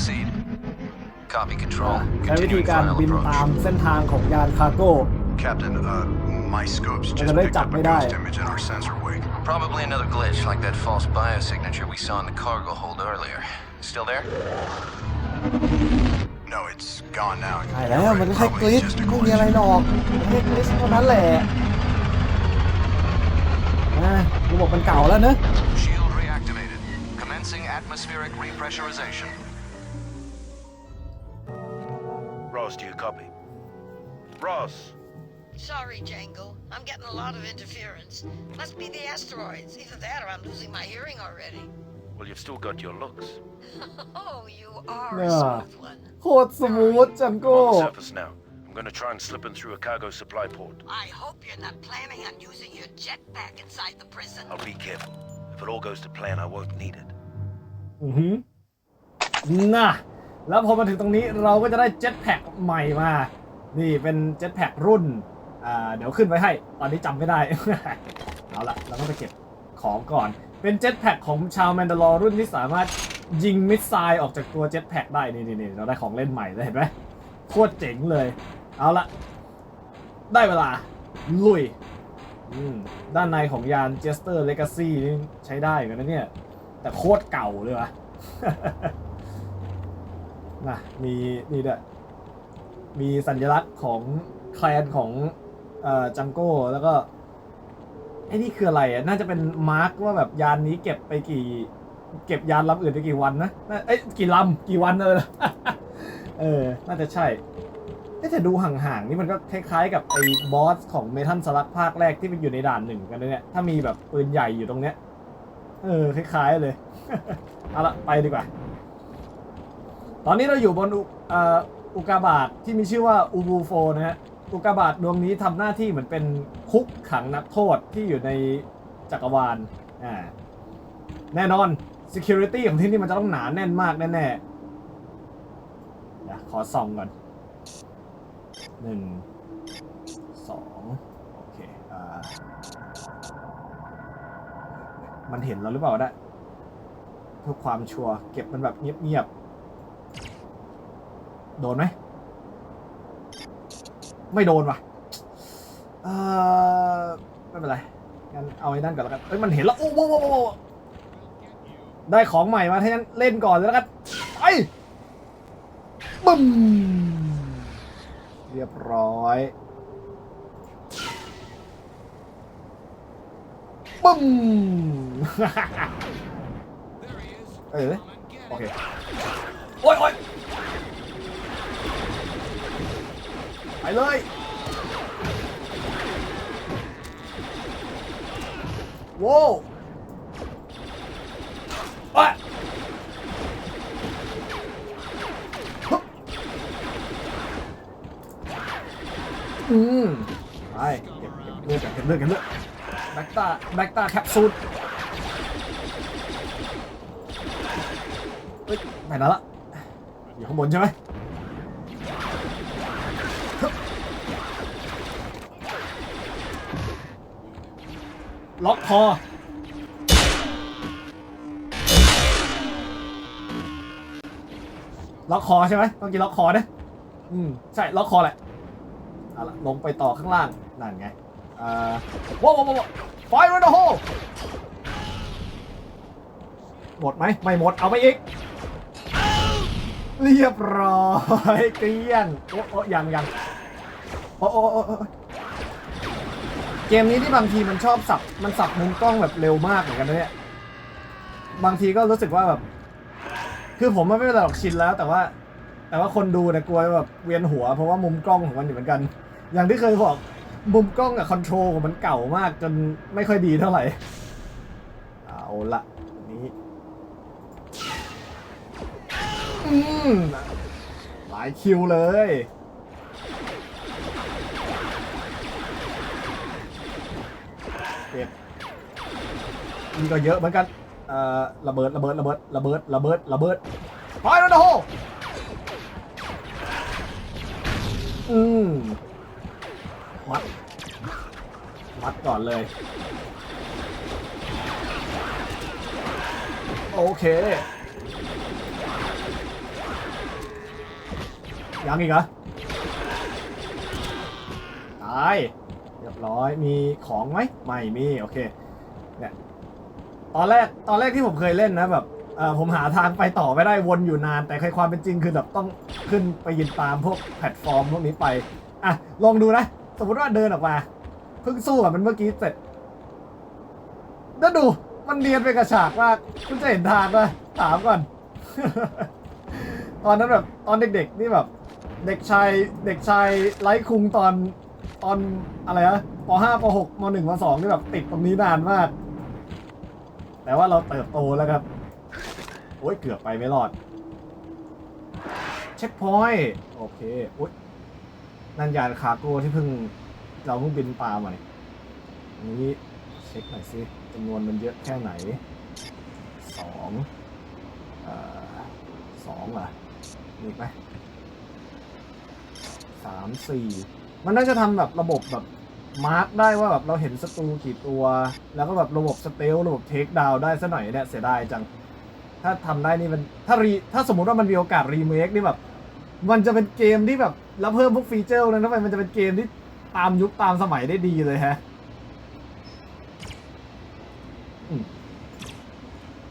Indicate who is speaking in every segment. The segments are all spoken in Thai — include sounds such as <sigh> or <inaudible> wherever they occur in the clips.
Speaker 1: proceed. Copy control.
Speaker 2: ใช้วิธี
Speaker 1: Continuing
Speaker 2: การ
Speaker 1: final
Speaker 2: บินตาม
Speaker 1: approach.
Speaker 2: เส้นทางของยานคาร์โก้
Speaker 3: Captain, uh, my scopes
Speaker 2: They're
Speaker 3: just
Speaker 2: gonna
Speaker 3: picked up
Speaker 2: chop
Speaker 3: a
Speaker 2: me
Speaker 3: ghost
Speaker 2: down.
Speaker 3: image in our sensor wing.
Speaker 1: Probably another glitch like that false biosignature we saw in the cargo hold earlier. Still there?
Speaker 3: No, it's gone now.
Speaker 2: ใช่แล้ว มันก็แค่
Speaker 3: Probably
Speaker 2: กลิช
Speaker 3: just a
Speaker 2: ไม่มีอะไร
Speaker 3: glitch.
Speaker 2: หรอกแค่กลิชเท่านั้นแหละนะระบบมันเก่าแล้วเนอะ
Speaker 1: Shield reactivated. Commencing atmospheric repressurization.
Speaker 4: Ross, do you copy? Ross.
Speaker 5: Sorry, Jango. I'm getting a lot of interference. Must be the asteroids. Either that or I'm losing my hearing already.
Speaker 4: Well, you've still got your looks. <laughs>
Speaker 5: oh, you are
Speaker 2: nah.
Speaker 5: a smooth one.
Speaker 2: What's the
Speaker 4: wood, Jango? the surface now. I'm gonna try and slip in through a cargo supply port.
Speaker 5: I hope you're not planning on using your jetpack inside the prison.
Speaker 4: I'll be careful. If it all goes to plan, I won't need it.
Speaker 2: Mm-hmm. Nah. แล้วพอมาถึงตรงนี้เราก็จะได้เจ็ตแพ็กใหม่มา นี่เป็นเจ็ตแพ็กรุ่นอ่าเดี๋ยวขึ้นไว้ให้ ตอนนี้จำไม่ได้ เอาละเราต้องไปเก็บของก่อน เป็นเจ็ตแพ็กของชาวแมนดาลอร์รุ่นที่สามารถยิงมิสไซล์ออกจากตัวเจ็ตแพ็กได้ นี่นี่เราได้ของเล่นใหม่แล้เห็นไหมโคตรเจ๋งเลย เอาละได้เวลา ลุยอืมด้านในของยานเจสเตอร์เลกาซี่นี่ใช้ได้กันนะเนี่ย แต่โคตรเก่าเลยวะ นะมีนี่ด้วยมีสัญลักษณ์ของแคลนของเอ่อจังโก้แล้วก็ไอ้นี่คืออะไรอะน่าจะเป็นมาร์กว่าแบบยานนี้เก็บไปกี่ เก็บยานลำอื่นไปกี่วันนะน่าเอ้ยกี่ลำกี่วันเลยเออ น่าจะใช่เอ๊ะแต่ดูห่างๆนี่มันก็คล้ายๆกับไอ้บอสของเมทัลสลักภาคแรกที่มันอยู่ในด่านหนึ่งกันเนี่ย ถ้ามีแบบปืนใหญ่อยู่ตรงเนี้ย เออ คล้ายๆเลย เอาละไปดีกว่า ตอนนี้เราอยู่บนอุเอ่ออุกกาบาตที่มีชื่อว่าอูบูโฟนะฮะ อุกกาบาตดวงนี้ทำหน้าที่เหมือนเป็นคุกขังนักโทษที่อยู่ในจักรวาล อ่า แน่นอน Security ของที่นี่มันจะต้องหนาแน่นมากแน่ๆเดี๋ยวขอส่องก่อนหนึ่งสองโอเค อ่า มันเห็นเราหรือเปล่านะเพื่อความชัวร์เก็บมันแบบเงียบๆ โดนไหม ไม่โดนว่ะ เออไม่เป็นไร งั้นเอาไอ้นั่นก่อนแล้วกัน เอ้ย มันเห็นแล้ว โอ้โหได้ของใหม่มาถ้างั้นเล่นก่อนเลยแล้วกันไปบึ้ม เรียบร้อย บึ้ม เออ โอเค โอ้ยโอ้ย ไปเลยโว้วอะฮึบอืมไปเก็บเก็บเลือดเก็บเลือดเก็บเลือดแบคตาแบคตาแคปซูลเฮ้ยไปแล้วละอยู่ข้างบนใช่ไหม ล็อกคอล็อกคอใช่ไหมต้องกินล็อกคอนะอืมใช่ล็อกคอแหละเอาละลงไปต่อข้างล่างนั่นไงอ่าว้าวว้าวว้าวไฟร์ในโฮหมดไหมไม่หมดเอาไปอีก เรียบร้อยเกลี้ยงโอ้โอ้ยังยังโอ้โอ้โอ้โอ้ เกมนี้ที่บางทีมันชอบสับมันสับมุมกล้องแบบเร็วมากเหมือนกันนะเนี่ยบางทีก็รู้สึกว่าแบบ คือผมไม่เป็นไรหรอกชินแล้ว แต่ว่า แต่ว่าคนดูเนี่ยกลัวแบบเวียนหัว เพราะว่ามุมกล้องของมันอยู่เหมือนกัน อย่างที่เคยบอกมุมกล้องกับคอนโทรลของมันเก่ามากจนไม่ค่อยดีเท่าไหร่ เอาละนนี้อืมหลายคิวเลย นี่ก็เยอะเหมือนกันเอ่อระเบิดระเบิดระเบิดระเบิดระเบิดระเบิดไปแล้วนะโฮอืมมัดมัดก่อนเลย โอเคยังอีกเหรอตายเรียบร้อยมีของไหมไม่มี โอเคเนี่ย ตอนแรกตอนแรกที่ผมเคยเล่นนะแบบเออผมหาทางไปต่อไม่ได้วนอยู่นาน แต่ในความเป็นจริงคือแบบต้องขึ้นไปยืนตามพวกแพลตฟอร์มพวกนี้ไปอะลองดูนะ สมมติว่าเดินออกมาเพิ่งสู้กับมันเมื่อกี้เสร็จแล้วดูมันเนียนไปกระฉากมากคุณจะเห็นทางปะถามก่อน ตอนนั้นแบบตอนเด็กๆนี่แบบ เด็กชายเด็กชายไลฟ์คุงตอนตอนอะไรนะป .5 ป .6 ม .1 ม .2 นี่แบบติดตรงนี้นานมาก แต่ว่าเราเติบโตแล้วครับ โอ้ยเกือบไปไม่รอด เช็คพอยต์โอเคโอ้ยนั่นยานคาร์โก้ที่เพิ่งเราเพิ่งบินตามาเนี่ยนี้เช็คหน่อยสิจำนวนมันเยอะแค่ไหนสองเอ่อสองเหรอมีไหมสามสี่มันน่าจะทำแบบระบบแบบ มาร์กได้ว่าแบบเราเห็นศัตรูกี่ตัว แล้วก็แบบระบบสเตลระบบเทคดาวได้ซะหน่อยเนี่ยเสียดายจัง ถ้าทำได้นี่มันถ้ารีถ้าสมมติว่ามันมีโอกาสรีเมคนี่แบบ มันจะเป็นเกมที่แบบแล้วเพิ่มพวกฟีเจอร์นั้นทำไมมันจะเป็นเกมที่ตามยุคตามสมัยได้ดีเลยฮะ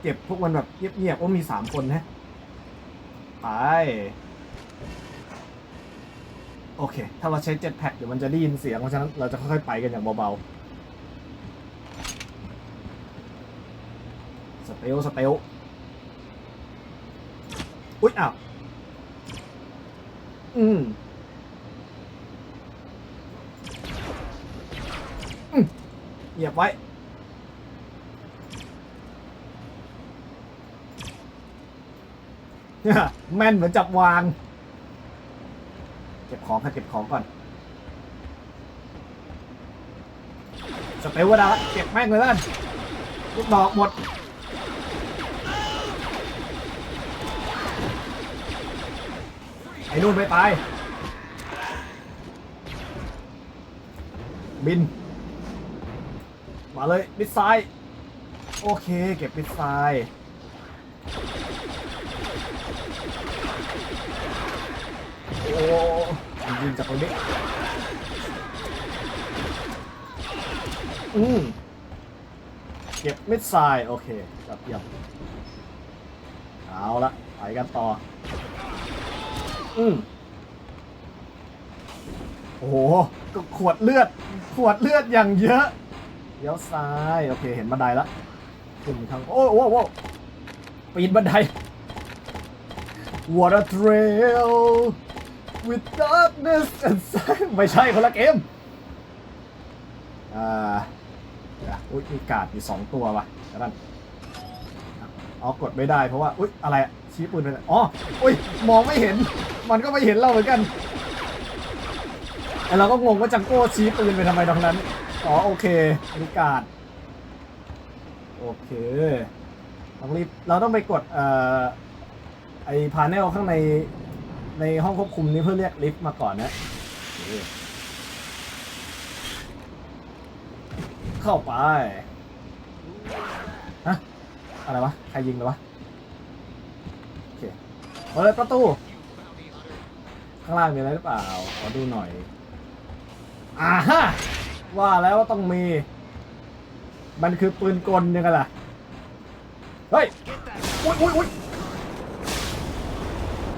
Speaker 2: เก็บพวกมันแบบเงียบๆว่ามีสามคนนะไป โอเค ถ้าเราใช้เจ็ตแพ็กเดี๋ยวมันจะได้ยินเสียง เพราะฉะนั้นเราจะค่อยๆไปกันอย่างเบาๆ สเตล สเตล อุ๊ย อ้าว อืมอืมเหยียบไว้เนี่ยแม่นเหมือนจับวาง เก็บของค่ะเก็บของก่อนสเตลวดาละเก็บแม่งเลยแล้วกันลูกดอกหมดไอ้นู่นไม่ตาย บิน มาเลยมิดไซด์โอเค เก็บมิดไซด์โอ้ ยิงจากตรงนี้อืมเก็บเมิดไซด์โอเคจับเยี่ยมเอาละไปกันต่อ อืมโอ้โหก็ขวดเลือด ขวดเลือดอย่างเยอะเลี้ยวซ้ายโอเคเห็นบันไดแล้วขึ้นทางโอ้โหโอ้ปีนบันได What a trail with darkness and sun ไม่ใช่คนละเกม อ่าเดี๋ยอุ้ยมีกาดอยู่สองตัวว่ะกระดันอ๋อกดไม่ได้เพราะว่า อุ้ยอะไรอะชี้ปืนไปไหนอ๋อ อุ้ย มองไม่เห็น มันก็ไม่เห็นเราเหมือนกันไอเราก็งงว่าจังโก้ชี้ปืนไปทำไมตรงนั้น อ๋อโอเคมีกาดโอเคต้องรีบเราต้องไปกดเอ่อไอพาเนลข้างใน ในห้องควบคุมนี้เพื่อเรียกลิฟต์มาก่อนนะเคเข้าไปฮะอะไรวะ ใครยิงเลยวะ โอเคเปิดประตู ข้างล่างมีอะไรหรือเปล่า ขอดูหน่อย อ่าฮะ ว่าแล้วว่าต้องมี มันคือปืนกลยังไงล่ะ เฮ้ย อุ้ยอุ้ยอุ้ย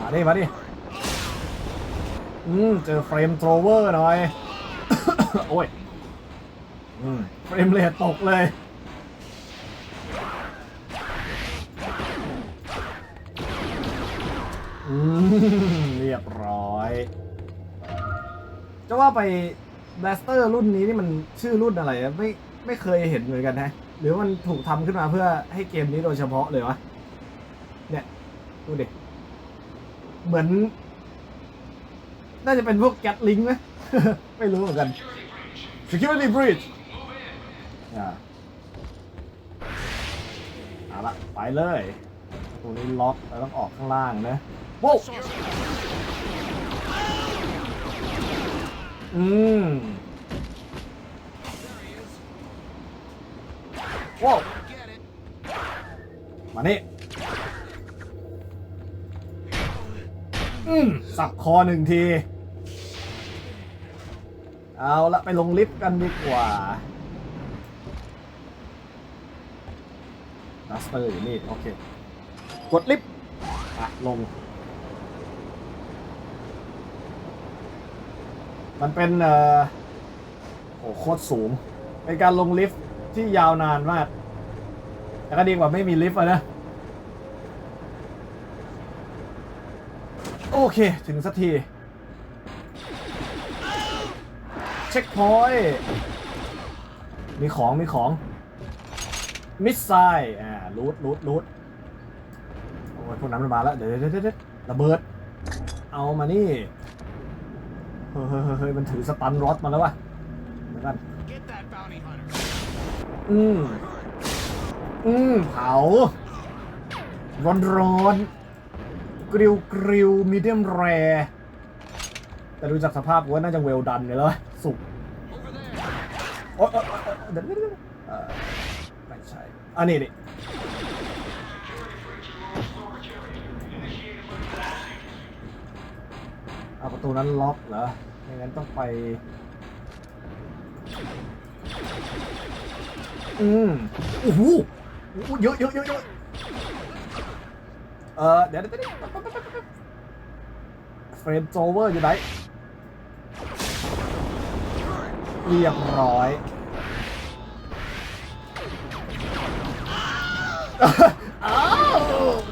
Speaker 2: มาดิมาดิ อืมเจอเฟรมโทรเวอร์หน่อย โอ้ยอืมเฟรมเรทตกเลย อืม เรียบร้อย จะว่าไปแบสเตอร์รุ่นนี้นี่มันชื่อรุ่นอะไรอะไม่ไม่เคยเห็นเหมือนกันนะ หรือมันถูกทำขึ้นมาเพื่อให้เกมนี้โดยเฉพาะเลยวะ เนี่ย ดูดิ เหมือน น่าจะเป็นพวกแก๊ตลิงไหม ไม่รู้เหมือนกัน security breach อ่าเอาละไปเลยตรงนี้ล็อกเราต้องออกข้างล่างนะโว้อืมโว้วมานี่อืมสับคอหนึ่งที เอาละไปลงลิฟต์กันดีกว่าดัสเตอร์อยู่นี่โอเค กดลิฟต์อะลง มันเป็นเอ่อโอ้โคตรสูง เป็นการลงลิฟต์ที่ยาวนานมาก แต่ก็ดีกว่าไม่มีลิฟต์นะ โอเค ถึงสักที เช็คพอยต์มีของมีของ มิสไซล์อ่ารูดรูดรูดโอ้ยพวกนั้นมันมาแล้ว เดี๋ยวเดี๋ยวเดี๋ยวเดี๋ยวระเบิด เอามานี่เฮ้ยเฮ้ยเฮ้ยเฮ้ยมันถือสตันรอดมาแล้ววะเดี๋ยวกันอืมอืมเผา ร้อนร้อนกริวกริวมีเดียมแรแต่ดูจากสภาพกูว่าน่าจะเวลดันเลยแล้ววะสุกโอ๊ยโอ๊ยโอ๊ยโอ๊ยเดี๋ยวเดี๋ยวเดี๋ยวเอ่อไม่ใช่อันนี้นี่เอาประตูนั้นล็อกเหรอไม่งั้นต้องไป อืมโอ้โหโอ้โหเยอะเยอะเยอะเยอะเออเดี๋ยวเดี๋ยวเดี๋ยวเฟรมโซเวอร์อยู่ไหนเรียบร้อย อ้าว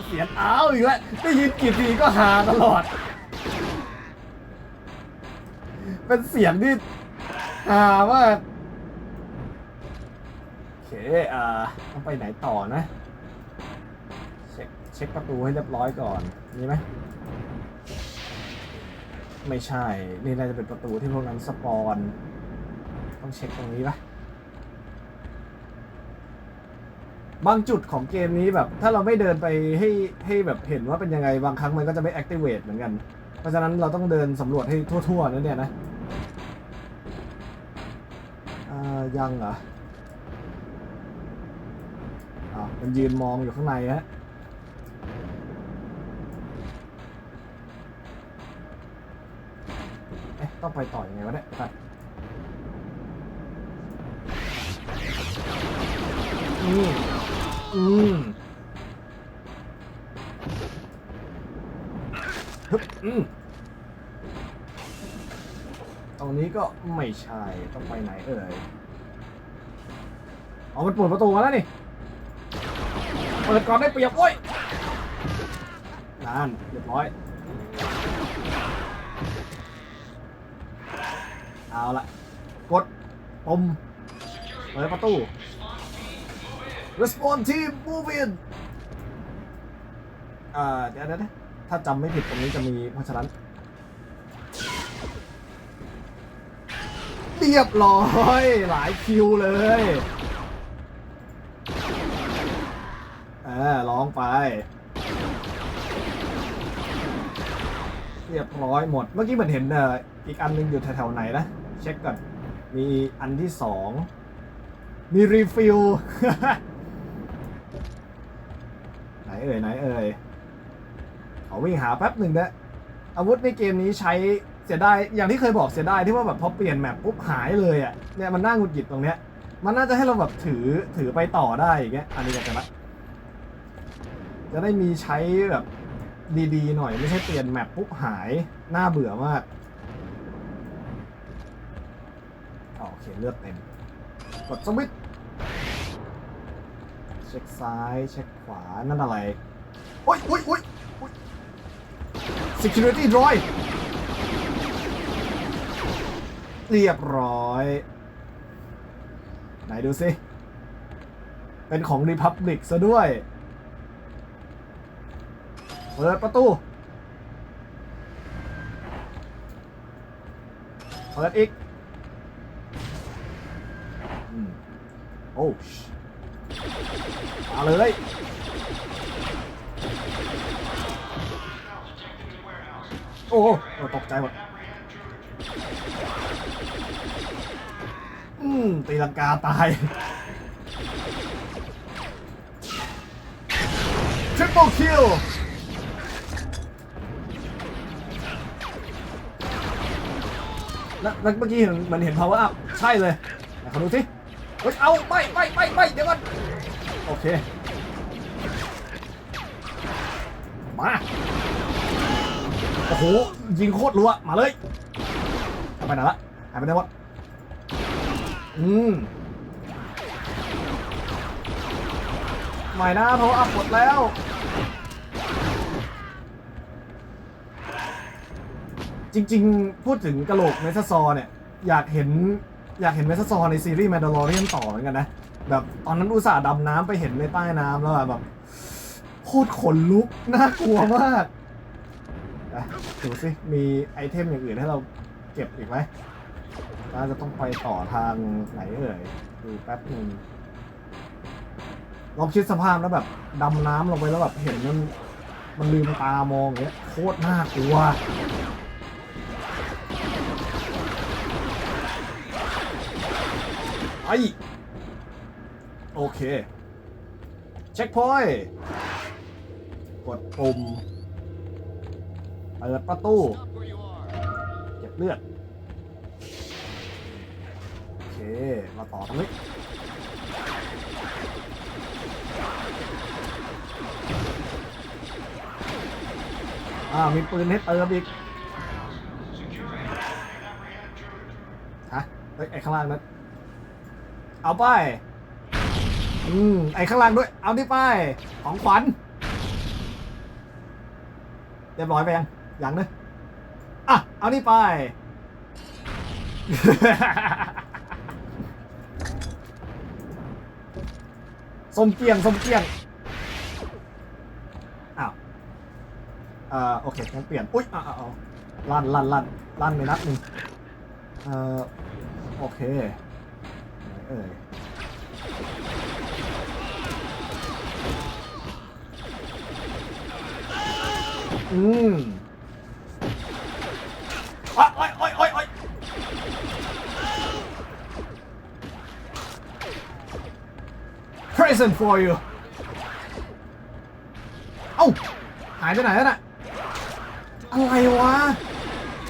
Speaker 2: เสียงอ้าวอีกแล้วได้ยินกี่ทีก็หาตลอด เป็นเสียงที่หามากโอเคอ่าต้องไปไหนต่อนะ เช็คเช็คประตูให้เรียบร้อยก่อนมีไหมไม่ใช่ นี่น่าจะเป็นประตูที่พวกนั้นสปอน ต้องเช็คตรงนี้ปะ บางจุดของเกมนี้แบบ ถ้าเราไม่เดินไปให้ให้แบบเห็นว่าเป็นยังไงบางครั้งมันก็จะไม่ activate เหมือนกัน เพราะฉะนั้นเราต้องเดินสำรวจให้ทั่วๆนั่นเนี่ยนะยังเหรออ่ามันยืนมองอยู่ข้างในฮะเอ๊ะต้องไปต่ออยังไงวะเนี่ยไปอืม อืมอืมตรงนี้ก็ไม่ใช่ต้องไปไหนเอ่ยเอามันเปิดประตูมาแล้วนี่ เปิดก่อนได้เปรียบโอ้ยนั่นเรียบร้อย เอาละกดปุ่มเปิดประตู Respawn team move in อ่าเดี๋ยวเดี๋ยวถ้าจำไม่ผิดตรงนี้จะมีเพราะฉะนั้น เรียบร้อยหลายคิวเลยเออร้องไป เรียบร้อยหมด เมื่อกี้เหมือนเห็นเอ่ออีกอันหนึงอยู่แถวๆไหนนะ เช็คก่อน มีอันที่สองมีรีฟิล เอ่ยไหนเอ่ยขอวิ่งหาแป๊บหนึ่งนะอาวุธในเกมนี้ใช้เสียดายอย่างที่เคยบอกเสียดายที่ว่าแบบพอเปลี่ยนแมปปุ๊บหายเลยอะ่ะเนี่ยมันน่าหงุดหงิดตรงเนี้ยมันน่าจะให้เราแบบถือถือไปต่อได้อย่างเงี้ยอันนี้ก็จะละจะได้มีใช้แบบดีๆหน่อยไม่ใช่เปลี่ยนแมปปุ๊บหายน่าเบื่อมากโอเคเลือดเต็มกดสวิตช์ เช็คซ้ายเช็คขวา นั่นอะไร โอ๊ยโอ๊ยโอ๊ย security droid เรียบร้อย ไหนดูสิ เป็นของ Republic ซะด้วย เปิดประตู เปิดอีกอืมโอ้ชาเลย โอ้โหตกใจหมดอืมตีลังกาตาย Triple kill แล้วแล้วเมื่อกี้เห็นเหมันเห็น power up ใช่เลยไหนขอดูสิเฮ้ยเอาไม่ไม่ไม่ไม่เดี๋ยวก่อน โอเค มา โอ้โห ยิงโคตรรัว มาเลยเอาไปไหนละหายไปไหนวะ อืมไม่นะ power up หมดแล้วจริงๆ พูดถึงกระโหลกเมทัสซอร์เนี่ย อยากเห็นอยากเห็นเมทัสซอร์ในซีรีส์แมด a ลอเรียนต่อเหมือนกันนะ แบบตอนนั้นอุตส่าห์ดำน้ำไปเห็นในใต้น้ำแล้วอะแบบโคตรขนลุกน่ากลัวมากอะดูสิมีไอเทมอย่างอื่นให้เราเก็บอีกไหมน่าจะต้องไปต่อทางไหนเอ่ยดูแป๊บหนึ่งลองคิดสภาพแล้วแบบดำน้ำลงไปแล้วแบบเห็นมันมันลืมตามองอย่างเงี้ยโคตรน่ากลัวไอ โอเค เช็คพอยต์กดปุ่มเปิดประตูเก็บเลือด โอเค มาต่อตรงนี้อ่ามีปืนให้เติมอีกฮะเฮ้ยไอ้ข้างล่างนั้น เอาไป อืมไอ้ข้างล่างด้วย เอานี่ไป ของขวัญ เรียบร้อยไปยัง ยังนะอะ เอานี่ไป ส้มเกียงส้มเกียง อ้าวเอ่อโอเคงั้นเปลี่ยน อุ๊ยอ้าวลั่นลั่นลั่นลั่นไปนัดหนึ่งเอ่อ โอเคเอ่ย อืมโอ๊ยโอ๊ยโอ๊ยโอ๊ยโอ๊ย present for you เอ้า หายไปไหนแล้วน่ะ อะไรวะ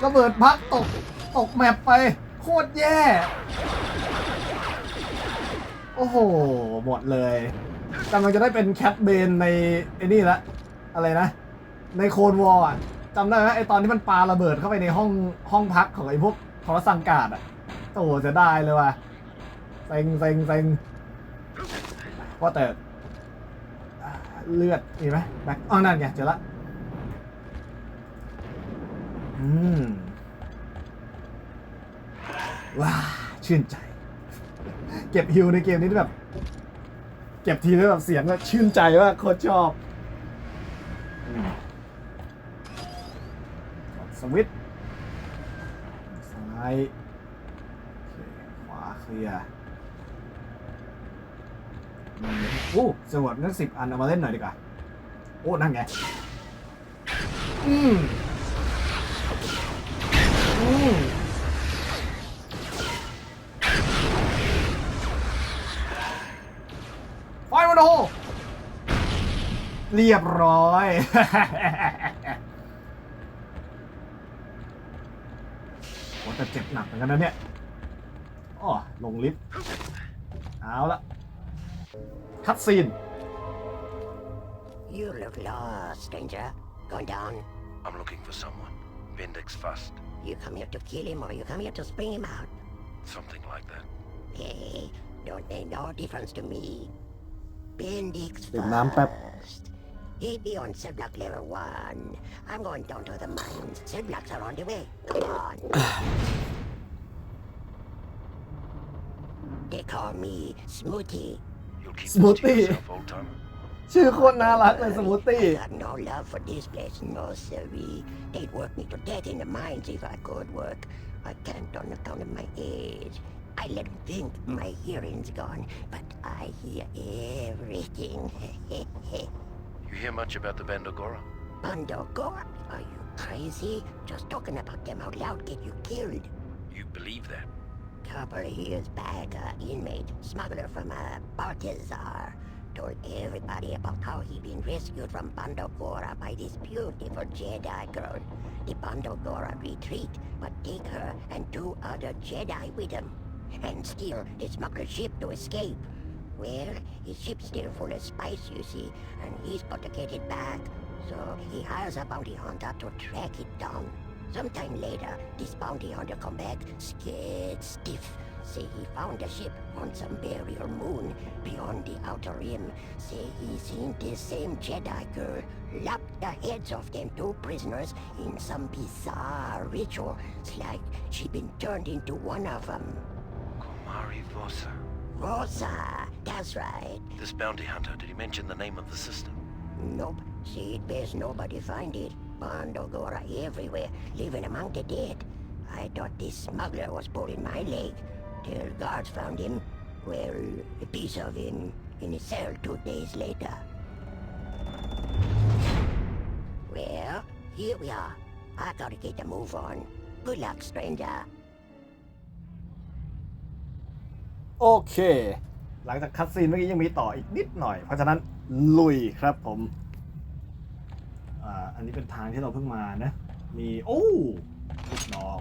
Speaker 2: ระเบิดพักตก ตกแมปไป โคตรแย่ โอ้โห หมดเลยกำลังจะได้เป็นแคทเบนในไอ้นี่ละ อะไรนะ ในโคนวอลอะจำได้ไหมไอตอนที่มันปาระเบิดเข้าไปในห้องห้องพักของไอพวกทรสังกาดอะโอ้จะได้เลยว่ะเซ็งเซ็งเซ็งว่าแต่เลือดมีไหมแบ็คอ๋อนั่นไงเจอละอืมว้าชื่นใจ เก็บฮิวในเกมนี้แบบ เก็บทีแล้วแบบเสียงแบบชื่นใจว่าโคตรชอบอ สวิตซ้ายขวาเคลียร์อืมโอ้สวดนั่นสิบอัน เอามาเล่นหน่อยดีกว่า โอ้ นั่นไง อืมอืมไฟมันโหเรียบร้อย โหแต่ เจ็บหนักเหมือนกันนะเนี่ยอ๋อลงลิฟต์เอาละคัดซีน
Speaker 6: You look lost, stranger. Going down.
Speaker 4: I'm looking for someone. Bendix fast.
Speaker 6: You come here to kill him or you come here to spring him out.
Speaker 4: Something like that.
Speaker 6: Hey, don't make no difference to me. Bendix
Speaker 2: ดื่มน้ำแป๊บ
Speaker 6: first. He'd be on cell block level one. I'm going down to the mines. Cell blocks are on the way. Come on. they call me Smoothie.
Speaker 4: You'll keep
Speaker 2: Smoothie.
Speaker 4: this to yourself, old timer.
Speaker 2: ชื่อโคตรน่ารักเลยสมูทตี้
Speaker 6: I got no love for this place, no siree. They'd work me to death in the mines if I could work. I can't on account of my age. I let them think my hearing's gone, but I hear everything. <laughs>
Speaker 4: You hear much about the Bandogora?
Speaker 6: Bandogora? Are you crazy? Just talking about them out loud get you killed.
Speaker 4: You believe that?
Speaker 6: Couple of years back, a inmate, smuggler from uh, Baltazar, told everybody about how he'd been rescued from Bandogora by this beautiful Jedi girl. The Bandogora retreat, but take her and two other Jedi with him. And steal the smuggler ship to escape. Well, his ship's still full of spice, you see, and he's got to get it back. So he hires a bounty hunter to track it down. Sometime later, this bounty hunter come back scared stiff. Say he found a ship on some barrier moon beyond the outer rim. Say he seen this same Jedi girl lop the heads of them two prisoners in some bizarre ritual. It's like she been turned into one of them.
Speaker 4: Komari Vosa.
Speaker 6: Rosa, that's right.
Speaker 4: This bounty hunter, did he mention the name of the system?
Speaker 6: Nope. Said best nobody find it. Bandogora everywhere, living among the dead. I thought this smuggler was pulling my leg, till guards found him. Well, a piece of him in a cell two days later. Well, here we are. I gotta get a move on. Good luck, stranger.
Speaker 2: Okay. หลังจากคัดซีนเมื่อกี้ยังมีต่ออีกนิดหน่อย เพราะฉะนั้นลุยครับผมอันนี้เป็นทางที่เราเพิ่งมานะ มี โอ้ลูกดอก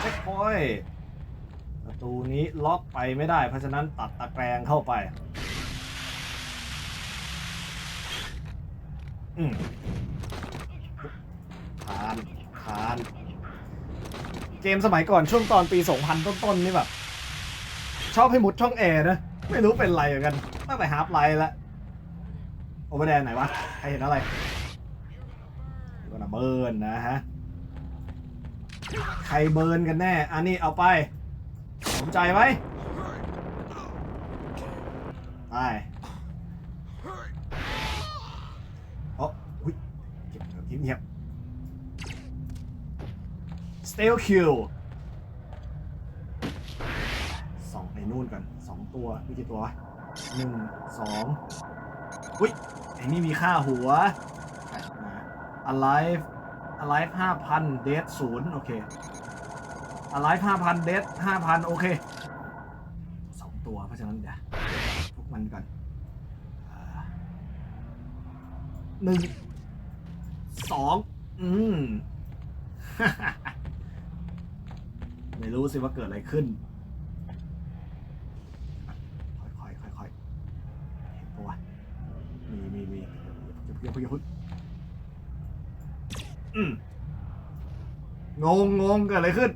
Speaker 2: เช็คพอยประตูนี้ล็อกไปไม่ได้ เพราะฉะนั้นตัดตะแกรงเข้าไป อืมคานคาน เกมสมัยก่อนช่วงตอนปี 2000 ต้นๆนี่แบบ ชอบให้มุดช่องแอร์นะ ไม่รู้เป็นไรเหมือนกันตั้งแต่ฮาร์ปไลท์แล้วโอเวอร์แดนไหนวะใครเห็นอะไรก็นะเบิร์นนะฮะใครเบิร์นกันแน่ อันนี้เอาไปสนใจไหมไปโอ้ยเก็บเงียบเงียบ Steel Kill สองไอ้นู่นกันสอง ตัวมีกี่ตัวหนึ่งสองอุ้ยไอ้นี่มีค่าหัว alive alive ห้าพัน dead ศูนย์โอเค alive ห้าพัน dead ห้าพันโอเคสองตัวเพราะฉะนั้นเดี๋ยวพวกมันก่อนหนึ่งสองอืม ไม่รู้สิว่าเกิดอะไรขึ้น ค่อยๆค่อยๆเห็นปะวะมีมีมีอย่าเพิ่งอย่าเพิ่งอืมงงงงเกิดอะไรขึ้น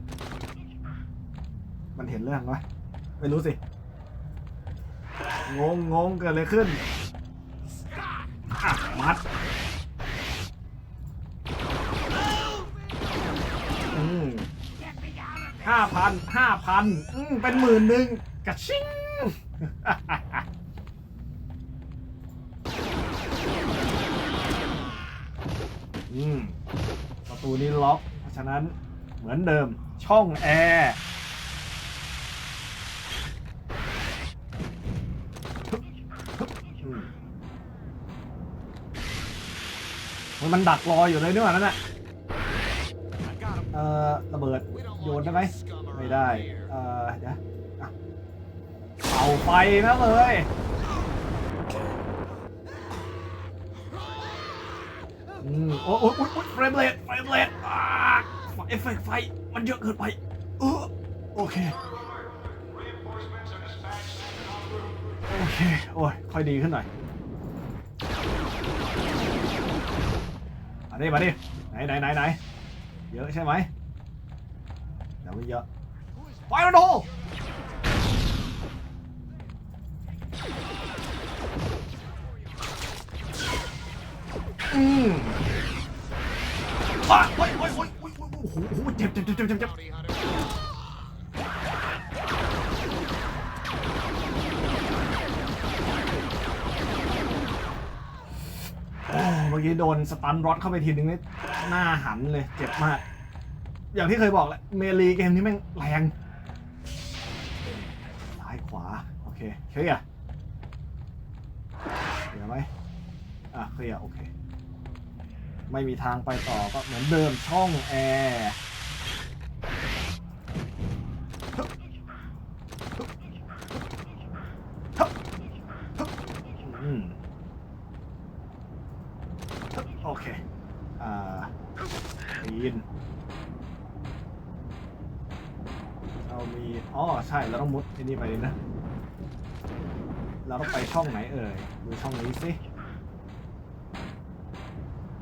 Speaker 2: มันเห็นเรื่องวะไม่รู้สิ งงงงเกิดอะไรขึ้นอะมัด อืมห้าพันห้าพันอืมเป็นหมื่นหนึ่งกระชิง อืมประตูนี้ล็อก เพราะฉะนั้นเหมือนเดิมช่องแอร์มันดักรออยู่เลยนี่หว่านั่นน่ะเอ่อระเบิดโยนได้ไหมไม่ได้ เอ่อเดี๋ยวเป่าไฟนะเลย อืมโอ้โอ้โอ้โอ้เฟรมเรทเฟรมเรทอ่าเอฟเฟกต์ไฟ มันเยอะเกินไปเออโอเค โอเค โอ้ย ค่อยดีขึ้นหน่อยมาดิมาดิไหนไหนไหนไหนเยอะใช่ไหมเดี๋ยวไม่เยอะไฟมันโดอืม นสตันรอดเข้าไปทีนึงนี่หน้าหันเลย เจ็บมาก อย่างที่เคยบอกแหละเมลีเกมนี้แม่งแรงซ้ายขวา โอเคเคลียร์เคลียร์ไหมอะเคลียร์โอเค ไม่มีทางไปต่อก็เหมือนเดิมช่องแอร์อื ปีน เรามี อ๋อ ใช่เราต้องมุดที่นี่ไปนะ เราต้องไปช่องไหนเอ่ยดูช่องนี้สิ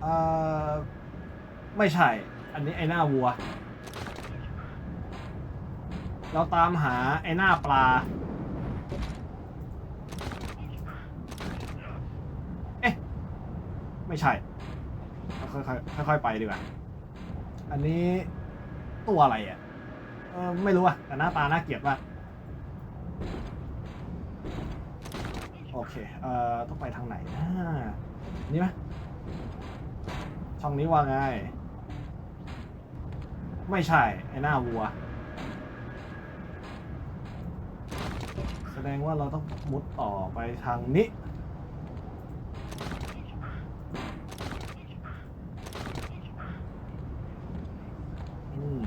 Speaker 2: เอ่อไม่ใช่ อันนี้ไอ้หน้าวัว เราตามหาไอ้หน้าปลา เอ๊ะ ไม่ใช่ ค่อยๆค่อยๆไปดีกว่า อันนี้ตัวอะไรอะ เออไม่รู้อะแต่หน้าตาน่าเกลียดมากโอเค เอ่อ ต้องไปทางไหนนะนี่ไหมช่องนี้ว่าไง ไม่ใช่ ไอ้หน้าวัว แสดงว่าเราต้องมุดต่อไปทางนี้ อืม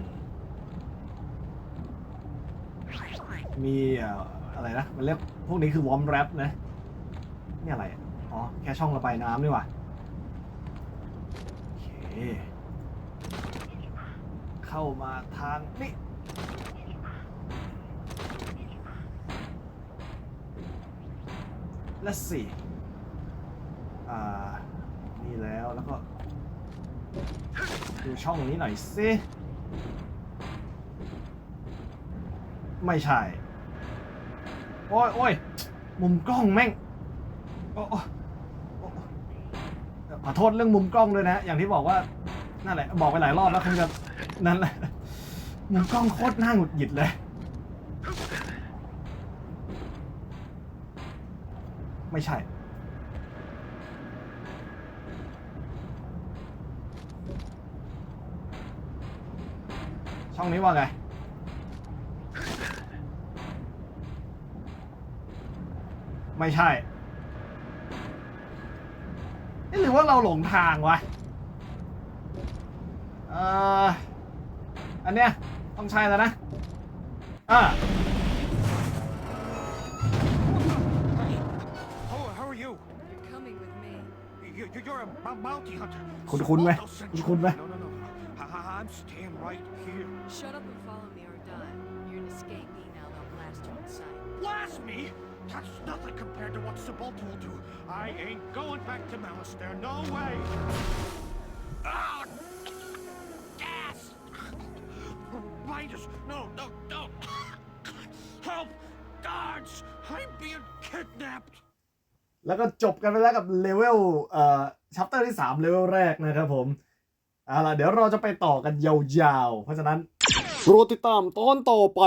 Speaker 2: มีอะไรนะ มันเรียกพวกนี้คือวอมแรปนะ นี่อะไร อ๋อ แค่ช่องระบายน้ำนี่หว่าโอเค เข้ามาทางนี้และสี่อ่า นี่แล้วแล้วก็ดูช่องนี้หน่อยสิ ไม่ใช่ โอ้ยโอ้ยมุมกล้องแม่งโอ้โอ้โอ้ขอโทษเรื่องมุมกล้องด้วยนะ อย่างที่บอกว่านั่นแหละ บอกไปหลายรอบแล้วคงจะนั่นแหละมุมกล้องโคตรน่าหงุดหงิดเลยไม่ใช่ ช่องนี้ว่าไง ไม่ใช่เอ๊ะหรือว่าเราหลงทางวะเอ่ออันเนี้ยต้องใช่แล้วนะอ่า
Speaker 7: How, how are you?
Speaker 8: You're coming with me.
Speaker 7: You, you- you're a bou- bounty hunter.
Speaker 2: คุณคุณไหม
Speaker 7: Waldo sent
Speaker 2: คุณ
Speaker 7: you.
Speaker 2: คุณไหม
Speaker 7: No, no, no. I, I- I'm staying right here.
Speaker 8: Shut up and follow me or die. You're an escapee now, they'll blast you on sight.
Speaker 7: Blast me? That's nothing compared to what Sabolta will do. I ain't going back to Malistaire. No way. Ah! Gas! Midas! No, no, no! Help! Guards! I'm being kidnapped!
Speaker 2: แล้วก็จบกันไปแล้วกับเลเวลเอ่อชัปเตอร์ที่ 3 เลเวลแรกนะครับผมเอาล่ะเดี๋ยวเราจะไปต่อกันยาวๆ เพราะฉะนั้น โปรดติดตามตอนต่อไป